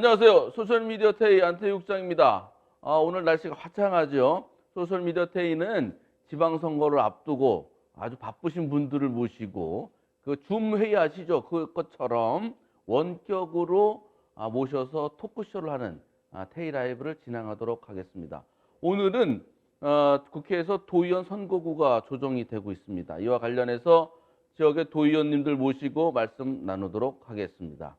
안녕하세요. 소셜미디어 테이 안태육장입니다. 아, 오늘 날씨가 화창하죠. 소셜미디어 테이는 지방선거를 앞두고 아주 바쁘신 분들을 모시고 그 줌 회의 아시죠? 그것처럼 원격으로 아, 모셔서 토크쇼를 하는 아, 테이 라이브를 진행하도록 하겠습니다. 오늘은 어, 국회에서 도의원 선거구가 조정이 되고 있습니다. 이와 관련해서 지역의 도의원님들 모시고 말씀 나누도록 하겠습니다.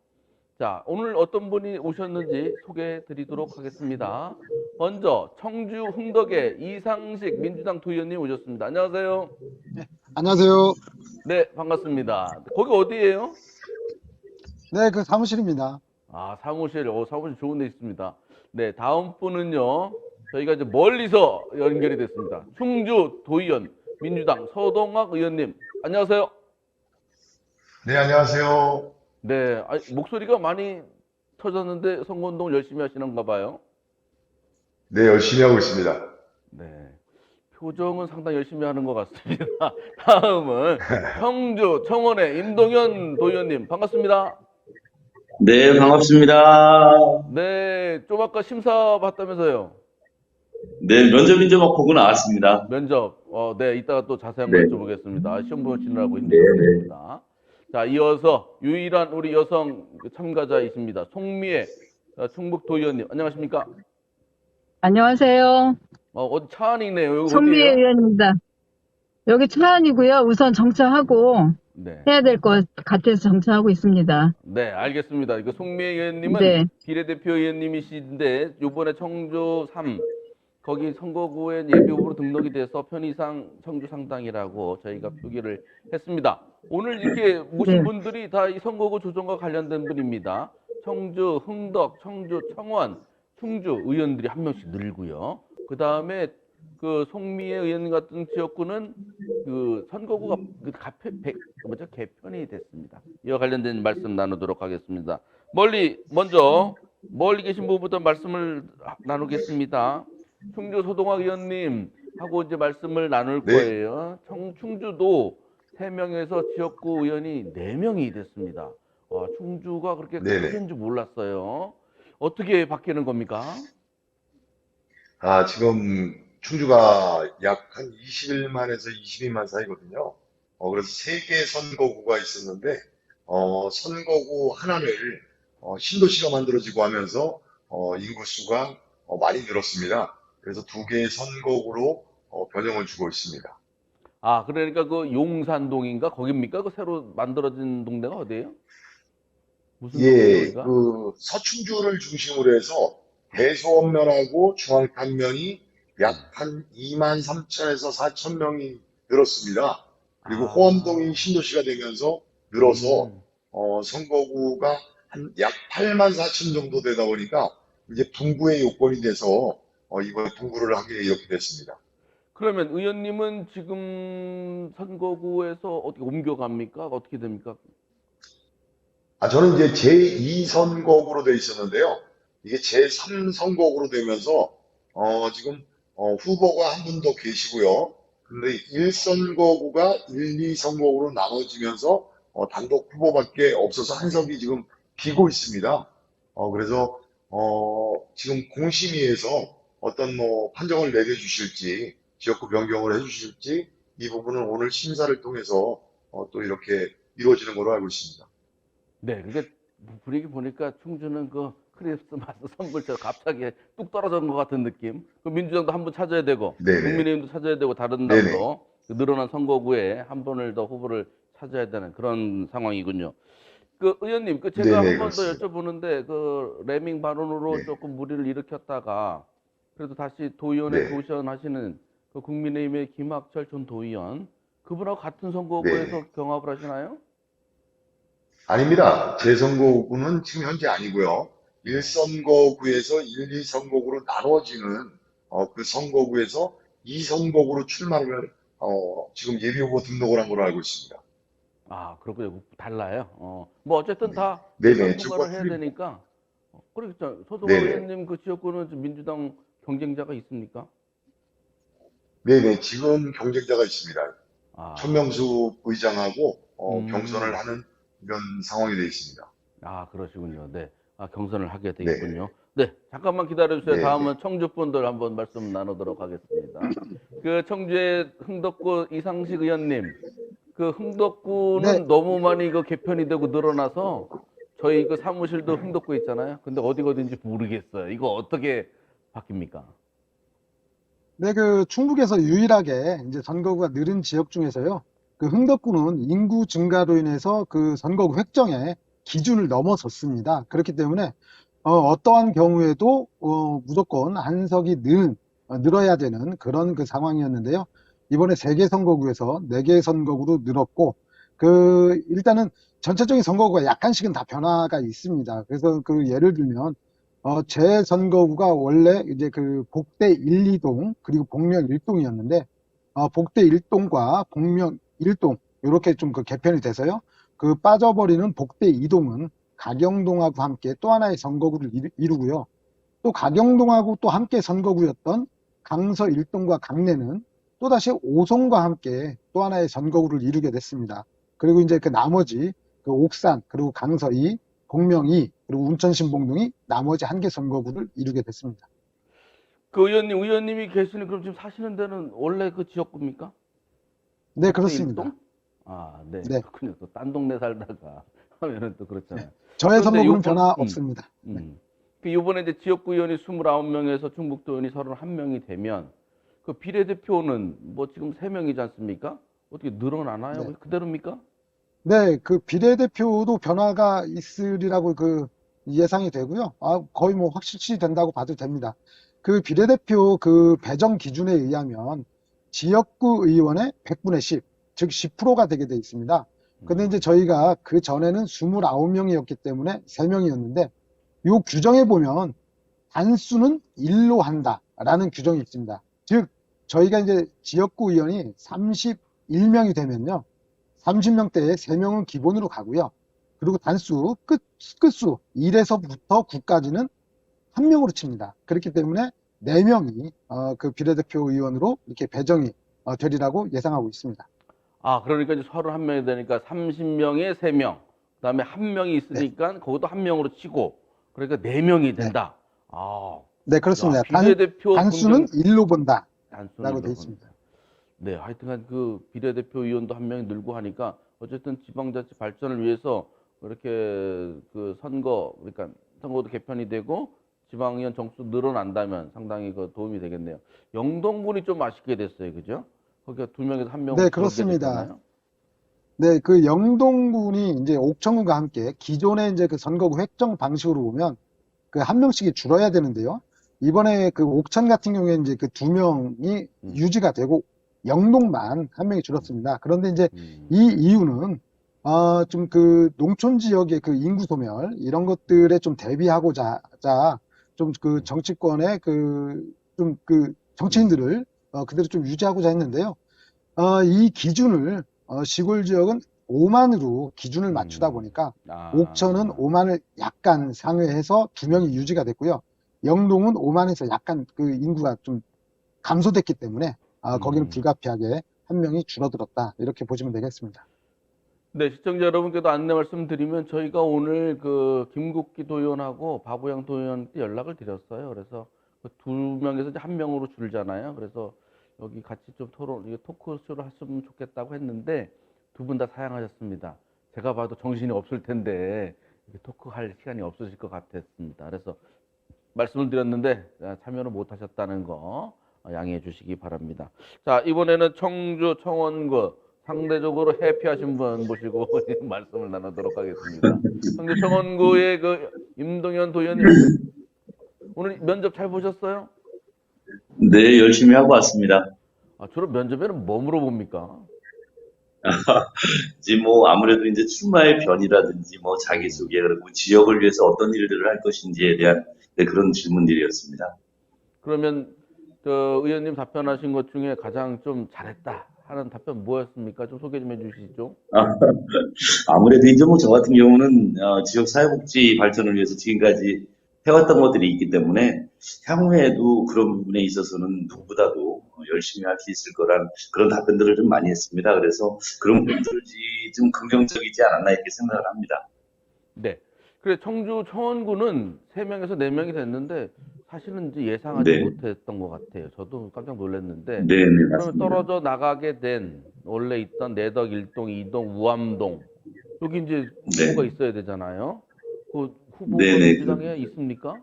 자, 오늘 어떤 분이 오셨는지 소개해 드리도록 하겠습니다. 먼저 청주 흥덕의 이상식 민주당 도의원님 오셨습니다. 안녕하세요. 안녕하세요. 네, 반갑습니다. 거기 어디예요? 네, 그 사무실입니다. 아, 사무실, 어, 사무실 좋은 데 있습니다. 네, 다음 분은요. 저희가 이제 멀리서 연결이 됐습니다. 충주 도의원 민주당 서동학 의원님. 안녕하세요. 네, 안녕하세요. 네, 아, 목소리가 많이 터졌는데 선거운동 열심히 하시는가 봐요. 네, 열심히 하고 있습니다. 네. 표정은 상당히 열심히 하는 것 같습니다. 다음은 청주 청원의 임동현 도의원님 반갑습니다. 네, 반갑습니다. 네, 좀 아까 심사 봤다면서요. 네, 면접 인제 막 보고 나왔습니다. 면접, 어, 네, 이따가 또 자세한 네. 거 여쭤보겠습니다. 시험 보시느라고 힘드셨습니다. 자, 이어서 유일한 우리 여성 참가자이십니다. 송미애 어, 충북 도의원님, 안녕하십니까? 안녕하세요. 어, 어디 차 안에 있네요. 여기 송미애? 의원입니다. 여기 차안이고요. 우선 정차하고 네. 해야 될 것 같아서 정차하고 있습니다. 네, 알겠습니다. 이거 송미애 의원님은 네. 비례대표 의원님이신데 요번에 청주 3 거기 선거구에 예비 후보로 등록이 돼서 편의상 청주 상당이라고 저희가 표기를 했습니다. 오늘 이렇게 모신 네. 분들이 다 이 선거구 조정과 관련된 분입니다. 청주, 흥덕, 청주, 청원, 충주 의원들이 한 명씩 늘고요. 그 다음에 그 송미애 의원 같은 지역구는 그 선거구가 그 가패, 백, 뭐죠? 개편이 됐습니다. 이와 관련된 말씀 나누도록 하겠습니다. 멀리 먼저 멀리 계신 분부터 말씀을 나누겠습니다. 충주 소동학 의원님 하고 이제 말씀을 나눌 네. 거예요. 청, 충주도 세명에서 지역구 의원이 네명이 됐습니다. 와, 충주가 그렇게 네네. 크는 줄 몰랐어요. 어떻게 바뀌는 겁니까? 아, 지금 충주가 약 한 21만에서 22만 사이거든요. 어, 그래서 세개 선거구가 있었는데, 어, 선거구 하나를 어, 신도시가 만들어지고 하면서 어, 인구수가 어, 많이 늘었습니다. 그래서 두 개의 선거구로 어, 변형을 주고 있습니다. 아, 그러니까 그 용산동인가? 거깁니까? 그 새로 만들어진 동네가 어디예요? 무슨 예, 거기가? 그 서충주를 중심으로 해서 대소원면하고 중앙탄면이 약 한 2만 3천에서 4천 명이 늘었습니다. 그리고 아. 호암동이 신도시가 되면서 늘어서 음. 어, 선거구가 한 약 8만 4천 정도 되다 보니까 이제 분구의 요건이 돼서 어, 이번에 분구를 하게 이렇게 됐습니다. 그러면 의원님은 지금 선거구에서 어떻게 옮겨갑니까? 어떻게 됩니까? 아, 저는 이제 제2선거구로 돼 있었는데요. 이게 제3선거구로 되면서, 어, 지금, 어, 후보가 한 분 더 계시고요. 근데 1선거구가 1, 2선거구로 나눠지면서, 어, 단독 후보밖에 없어서 한석이 지금 비고 있습니다. 어, 그래서, 어, 지금 공심위에서 어떤 뭐 판정을 내려주실지, 지역구 변경을 해주실지, 이 부분은 오늘 심사를 통해서, 어, 또 이렇게 이루어지는 걸로 알고 있습니다. 네, 그게 분위기 보니까 충주는 그 크리스마스 선물처럼 갑자기 뚝 떨어진 것 같은 느낌. 그 민주당도 한 번 찾아야 되고, 네네. 국민의힘도 찾아야 되고, 다른 네네. 당도 그 늘어난 선거구에 한 번을 더 후보를 찾아야 되는 그런 상황이군요. 그 의원님, 그 제가 네네, 한번 더. 여쭤보는데 그 레밍 발언으로 네. 조금 무리를 일으켰다가 그래도 다시 도의원에 네. 도전하시는 그 국민의힘의 김학철 전 도의원 그분하고 같은 선거구에서 네. 경합을 하시나요? 아닙니다. 재선거구는 지금 현재 아니고요. 1선거구에서 1, 2선거구로 나눠지는 어, 그 선거구에서 2선거구로 출마를 어, 지금 예비후보 등록을 한 걸로 알고 있습니다. 아, 그렇군요. 달라요. 어, 뭐 어쨌든 다 네네. 선거를 해야 되니까. 어, 그렇죠. 소동 네네. 의원님 그 지역구는 좀 민주당 경쟁자가 있습니까? 네네. 지금 경쟁자가 있습니다. 아, 천명수 의장하고 어, 음. 경선을 하는 이런 상황이 되어 있습니다. 아, 그러시군요. 네. 아, 경선을 하게 되겠군요. 네, 잠깐만 기다려주세요. 네, 다음은 청주 분들 한번 말씀 나누도록 하겠습니다. 그 청주의 흥덕구 이상식 의원님, 그 흥덕구는 네. 너무 많이 그 개편이 되고 늘어나서 저희 그 사무실도 흥덕구 있잖아요. 근데 어디 어딘지 모르겠어요. 이거 어떻게 바뀝니까? 네, 그 충북에서 유일하게 이제 선거구가 늘은 지역 중에서요. 그 흥덕구는 인구 증가로 인해서 그 선거구 획정의 기준을 넘어섰습니다. 그렇기 때문에 어, 떠한 경우에도 어, 무조건 한 석이 늘, 어, 늘어야 되는 그런 그 상황이었는데요. 이번에 세 개 선거구에서 네 개 선거구로 늘었고 그 일단은 전체적인 선거구가 약간씩은 다 변화가 있습니다. 그래서 그 예를 들면 어, 제 선거구가 원래 이제 그 복대 1, 2동 그리고 복명 1동이었는데 어, 복대 1동과 복명 1동 이렇게 좀 그 개편이 돼서요. 그 빠져버리는 복대 2동은 가경동하고 함께 또 하나의 선거구를 이루- 이루고요. 또 가경동하고 또 함께 선거구였던 강서 1동과 강내는 또다시 오송과 함께 또 하나의 선거구를 이루게 됐습니다. 그리고 이제 그 나머지 그 옥산 그리고 강서 2, 2 그리고 운천 신봉동이 나머지 한 개 선거구를 이루게 됐습니다. 그 의원님, 의원님이 계시는 그럼 지금 사시는 데는 원래 그 지역구입니까? 네, 그렇습니다. 일동? 아, 네. 네. 그렇군요. 또 딴 동네 살다가 하면은 또 그렇잖아요. 저의 그런데 선거구는 변화 음. 없습니다. 음. 그 이번에 이제 지역구 의원이 29명에서 충북도 의원이 31명이 되면 그 비례대표는 뭐 지금 3명이지 않습니까? 어떻게 늘어나나요? 네. 그대로입니까? 네, 그 비례대표도 변화가 있으리라고 그 예상이 되고요. 아, 거의 뭐 확실시 된다고 봐도 됩니다. 그 비례대표 그 배정 기준에 의하면 지역구 의원의 100분의 10, 즉 10%가 되게 돼 있습니다. 근데 이제 저희가 그 전에는 29명이었기 때문에 3명이었는데 요 규정에 보면 단수는 1로 한다라는 규정이 있습니다. 즉 저희가 이제 지역구 의원이 31명이 되면요. 30명대에 3명은 기본으로 가고요. 그리고 단수 끝, 끝수 1에서부터 9까지는 한 명으로 칩니다. 그렇기 때문에 4명이 어, 그 비례대표 의원으로 이렇게 배정이 어, 되리라고 예상하고 있습니다. 아, 그러니까 이제 31명이 되니까 30명에 3명. 그 다음에 한 명이 있으니까 그것도 한 명으로 치고 그러니까 4명이 된다. 아. 네, 그렇습니다. 야, 단, 비례대표 단수는 공정- 1로 본다. 라고 돼 그렇군요. 있습니다. 네, 하여튼간 그 비례대표 의원도 한 명이 늘고 하니까 어쨌든 지방자치 발전을 위해서 이렇게 그 선거 그러니까 선거도 개편이 되고 지방의원 정수 늘어난다면 상당히 그 도움이 되겠네요. 영동군이 좀 아쉽게 됐어요, 그죠? 거기가 두 명에서 한 명으로 네, 그렇습니다. 네, 그 영동군이 이제 옥천군과 함께 기존의 이제 그 선거구 획정 방식으로 보면 그 한 명씩이 줄어야 되는데요. 이번에 그 옥천 같은 경우에 이제 그 두 명이 음. 유지가 되고 영동만 한 명이 줄었습니다. 그런데 이제 음. 이 이유는 어, 좀 그 농촌 지역의 그 인구 소멸 이런 것들에 좀 대비하고자 좀 그 정치권의 그좀그 정치인들을 어, 그대로 좀 유지하고자 했는데요. 어, 이 기준을 어, 시골 지역은 5만으로 기준을 맞추다 음. 보니까 아. 옥천은 5만을 약간 상회해서 두 명이 유지가 됐고요. 영동은 5만에서 약간 그 인구가 좀 감소됐기 때문에 아, 거기는 음. 불가피하게 한 명이 줄어들었다 이렇게 보시면 되겠습니다. 네, 시청자 여러분께도 안내 말씀드리면 저희가 오늘 그 김국기 도의원하고 바보양 도의원께 연락을 드렸어요. 그래서 그 두 명에서 이제 한 명으로 줄잖아요. 그래서 여기 같이 좀 토론, 이게 토크쇼를 했으면 좋겠다고 했는데 두 분 다 사양하셨습니다. 제가 봐도 정신이 없을 텐데 토크할 시간이 없으실 것 같았습니다. 그래서 말씀을 드렸는데 아, 참여를 못 하셨다는 거 어, 양해해 주시기 바랍니다. 자, 이번에는 청주 청원구 상대적으로 해피하신 분 모시고 말씀을 나누도록 하겠습니다. 청주 청원구의 그 임동현 도의원님 오늘 면접 잘 보셨어요? 네, 열심히 하고 왔습니다. 아, 주로 면접에는 뭐 물어봅니까? 이제 뭐 아무래도 이제 출마의 변이라든지 뭐 자기소개 그리고 지역을 위해서 어떤 일들을 할 것인지에 대한 네, 그런 질문들이었습니다. 그러면 그 의원님 답변하신 것 중에 가장 좀 잘했다 하는 답변 뭐였습니까? 좀 소개 좀 해주시죠. 아 무래도 이제 뭐 저 같은 경우는 어, 지역 사회복지 발전을 위해서 지금까지 해왔던 것들이 있기 때문에 향후에도 그런 부분에 있어서는 누구보다도 열심히 할 수 있을 거란 그런 답변들을 좀 많이 했습니다. 그래서 그런 부분들이 좀 긍정적이지 않았나 이렇게 생각을 합니다. 네. 그래 청주 청원구는 세명에서네명이 됐는데 사실은 이제 예상하지 네. 못했던 것 같아요. 저도 깜짝 놀랐는데 네, 네, 그러면. 떨어져 나가게 된 원래 있던 내덕 일동 이동 우암동 여기 이제 네. 후보가 있어야 되잖아요. 그 후보가 네, 네. 민주당에 있습니까?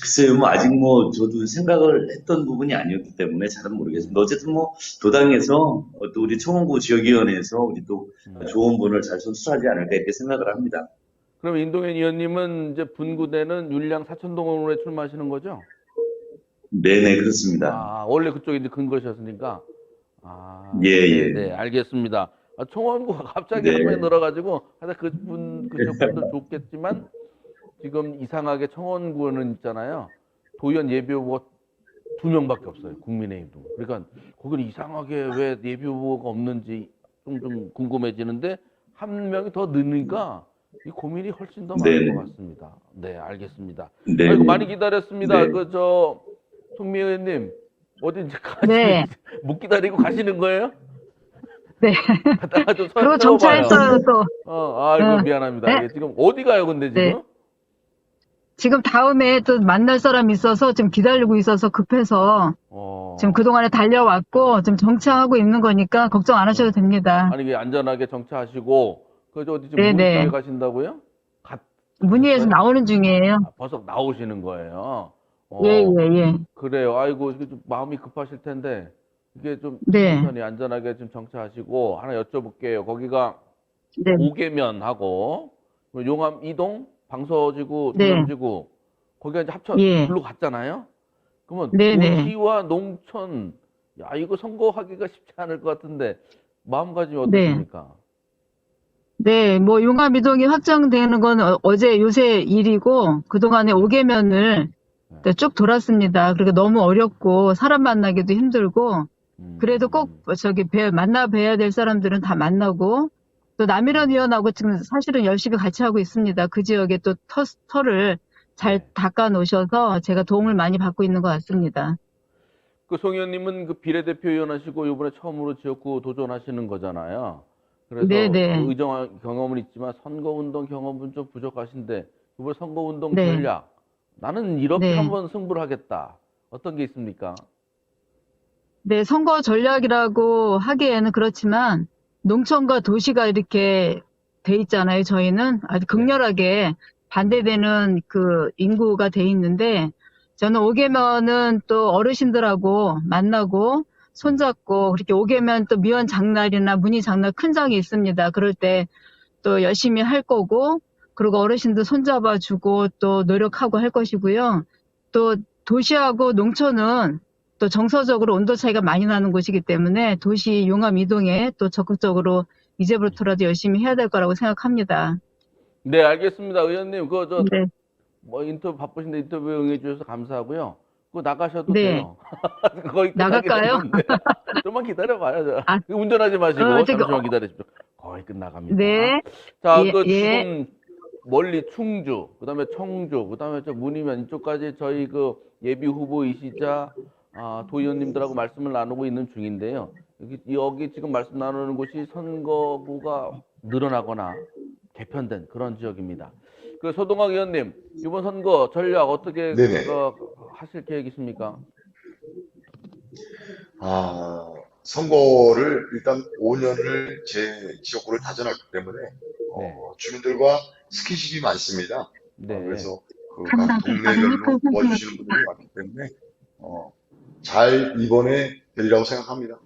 글쎄요, 뭐 아직 뭐 저도 생각을 했던 부분이 아니었기 때문에 잘은 모르겠습니다. 어쨌든 뭐 도당에서 어, 또 우리 청원구 지역위원회에서 우리 또 네. 좋은 분을 잘 선출하지 않을까 이렇게 생각을 합니다. 그럼 인동현 의원님은 이제 분구대는 율량 사천동으로 출마하시는 거죠? 네네, 그렇습니다. 아, 원래 그쪽이 이제 근거셨으니까. 아, 예, 네, 예. 네, 알겠습니다. 아, 청원구가 갑자기 네. 한 번에 늘어가지고, 하여튼 그분, 그쪽 분들 좋겠지만, 지금 이상하게 청원구는 있잖아요. 도의원 예비 후보가 두 명밖에 없어요. 국민의힘도. 그러니까, 거기는 이상하게 왜 예비 후보가 없는지 좀, 좀 궁금해지는데, 한 명이 더 늘으니까, 이 고민이 훨씬 더 많은 네. 것 같습니다. 네, 알겠습니다. 네. 아이고 많이 기다렸습니다. 네. 그저 송미 의원님 어딘지 가시 네. 못 기다리고 가시는 거예요? 네. 갔다가 좀 서- 그리고. 정차했어요, 또. 어, 아이고 어. 미안합니다. 네. 지금 어디 가요, 근데 지금? 네. 지금 다음에 또 만날 사람이 있어서 지금 기다리고 있어서 급해서 어. 지금 그동안에 달려왔고 지금 정차하고 있는 거니까 걱정 안 하셔도 됩니다. 아니 이게 안전하게 정차하시고 그저 어디 지금 네, 네. 문쪽에 가신다고요? 갔 문의에서 나오는 중이에요. 아, 벌써 나오시는 거예요. 어, 예, 예, 예. 그래요. 아이고 이게 좀 마음이 급하실 텐데 이게 좀 네. 천천히 안전하게 좀 정차하시고 하나 여쭤볼게요. 거기가 네. 오계면하고 용암 이동 방서지구 네. 두명지구 거기가 이제 합쳐 예. 글로 갔잖아요. 그러면 네네. 도시와 농촌 야 이거 선거하기가 쉽지 않을 것 같은데 마음가짐이 네. 어떠십니까? 네, 뭐 용암 이동이 확정되는 건 어- 어제 요새 일이고 그동안에 5개면을 네. 쭉 돌았습니다. 그리고 너무 어렵고 사람 만나기도 힘들고 음. 그래도 꼭 저기 뵈- 만나 뵈야 될 사람들은 다 만나고 또 남일원 의원하고 지금 사실은 열심히 같이 하고 있습니다. 그 지역에 또 터, 터를 잘 네. 닦아 놓으셔서 제가 도움을 많이 받고 있는 것 같습니다. 그 송 의원님은 그 비례대표 의원 하시고 이번에 처음으로 지역구 도전하시는 거잖아요. 그래서 네네. 그 의정 경험은 있지만 선거운동 경험은 좀 부족하신데 이번 선거운동 네. 전략 나는 이렇게 네. 한번 승부를 하겠다. 어떤 게 있습니까? 네, 선거 전략이라고 하기에는 그렇지만 농촌과 도시가 이렇게 돼 있잖아요. 저희는 아주 극렬하게 반대되는 그 인구가 돼 있는데 저는 오개면은 또 어르신들하고 만나고 손잡고 그렇게 오개면 또 미원 장날이나 문희 장날 큰 장이 있습니다. 그럴 때 또 열심히 할 거고 그리고 어르신들 손잡아 주고 또 노력하고 할 것이고요. 또 도시하고 농촌은 또 정서적으로 온도 차이가 많이 나는 곳이기 때문에 도시 용암 이동에 또 적극적으로 이제부터라도 열심히 해야 될 거라고 생각합니다. 네, 알겠습니다. 의원님, 그, 저, 네. 뭐, 인터뷰 바쁘신데 인터뷰 응해주셔서 감사하고요. 그거 나가셔도 네. 돼요. 거의 나갈까요? 좀만 기다려봐요. 저. 아. 운전하지 마시고, 어, 저기, 잠시만 어. 기다리십시오. 거의 끝나갑니다. 네. 자, 예, 그 예. 지금 멀리 충주, 그다음에 청주, 그다음에 저 문이면 이쪽까지 저희 그 예비 후보이시자 아, 도의원님들하고 말씀을 나누고 있는 중인데요. 여기, 여기 지금 말씀 나누는 곳이 선거구가 늘어나거나 개편된 그런 지역입니다. 그 소동학 의원님, 이번 선거 전략 어떻게 네네. 어, 하실 계획이십니까? 아, 선거를 일단 5년을 제 지역구를 다져놨기 때문에 어, 네. 주민들과 스킨십이 많습니다. 네. 어, 그래서 그각 동네별로 도와주시는 분들이 많기 때문에 어, 잘 이번에 되리라고 생각합니다.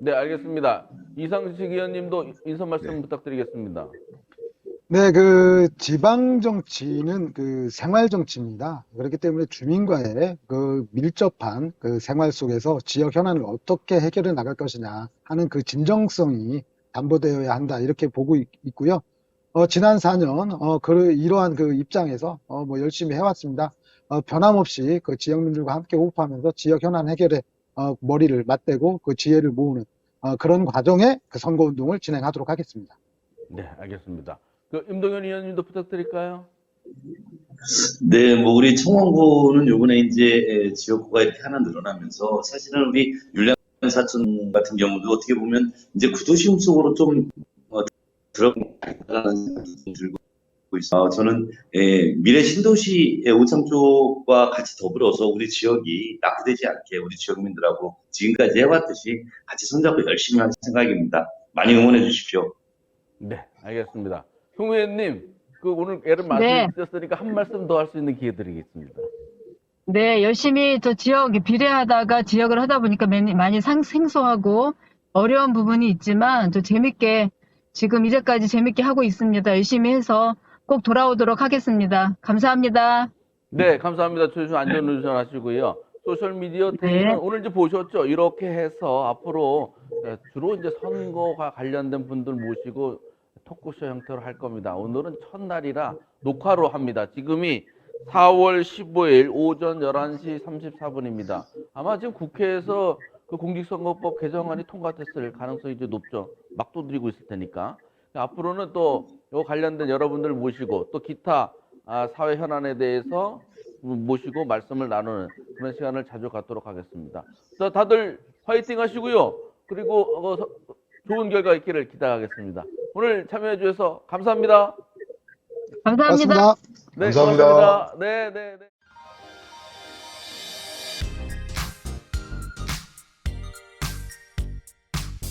네, 알겠습니다. 이상식 의원님도 인사 말씀 네. 부탁드리겠습니다. 네, 그 지방 정치는 그 생활 정치입니다. 그렇기 때문에 주민과의 그 밀접한 그 생활 속에서 지역 현안을 어떻게 해결해 나갈 것이냐 하는 그 진정성이 담보되어야 한다 이렇게 보고 있, 고요 어, 지난 4년 어, 그 이러한 그 입장에서 어, 뭐 열심히 해왔습니다. 어, 변함없이 그 지역민들과 함께 호흡하면서 지역 현안 해결에 어, 머리를 맞대고 그 지혜를 모으는 어, 그런 과정에 그 선거 운동을 진행하도록 하겠습니다. 네, 알겠습니다. 그 임동현 의원님도 부탁드릴까요? 네, 뭐 우리 청원구는 요번에 이제 지역구가 이렇게 하나 늘어나면서 사실은 우리 율량 사촌 같은 경우도 어떻게 보면 이제 구도심 속으로 좀 어, 들어가는 생각이 좀 들고 있어요. 어, 저는 예, 미래 신도시의 우창 쪽과 같이 더불어서 우리 지역이 낙후되지 않게 우리 지역민들하고 지금까지 해왔듯이 같이 손잡고 열심히 할 생각입니다. 많이 응원해 주십시오. 네, 알겠습니다. 총무위원님, 그 오늘 애를 네. 말씀 주셨으니까 한 말씀 더 할 수 있는 기회 드리겠습니다. 네, 열심히 저 지역 비례하다가 지역을 하다 보니까 많이, 상, 생소하고 어려운 부분이 있지만 저 재밌게 지금 이제까지 재밌게 하고 있습니다. 열심히 해서 꼭 돌아오도록 하겠습니다. 감사합니다. 네, 감사합니다. 조심 안전운전 하시고요. 소셜미디어 네. 테이는 오늘 이제 보셨죠? 이렇게 해서 앞으로 어, 주로 이제 선거가 관련된 분들 모시고 토크쇼 형태로 할 겁니다. 오늘은 첫날이라 녹화로 합니다. 지금이 4월 15일 오전 11시 34분입니다. 아마 지금 국회에서 그 공직선거법 개정안이 통과됐을 가능성이 이제 높죠. 막 두드리고 있을 테니까. 앞으로는 또요 관련된 여러분들 모시고 또 기타 아, 사회 현안에 대해서 모시고 말씀을 나누는 그런 시간을 자주 갖도록 하겠습니다. 자, 다들 화이팅 하시고요. 그리고 어, 서- 좋은 결과 있기를 기대하겠습니다. 오늘 참여해 주셔서 감사합니다. 감사합니다. 고맙습니다. 네, 감사합니다. 고맙습니다. 네, 네, 네.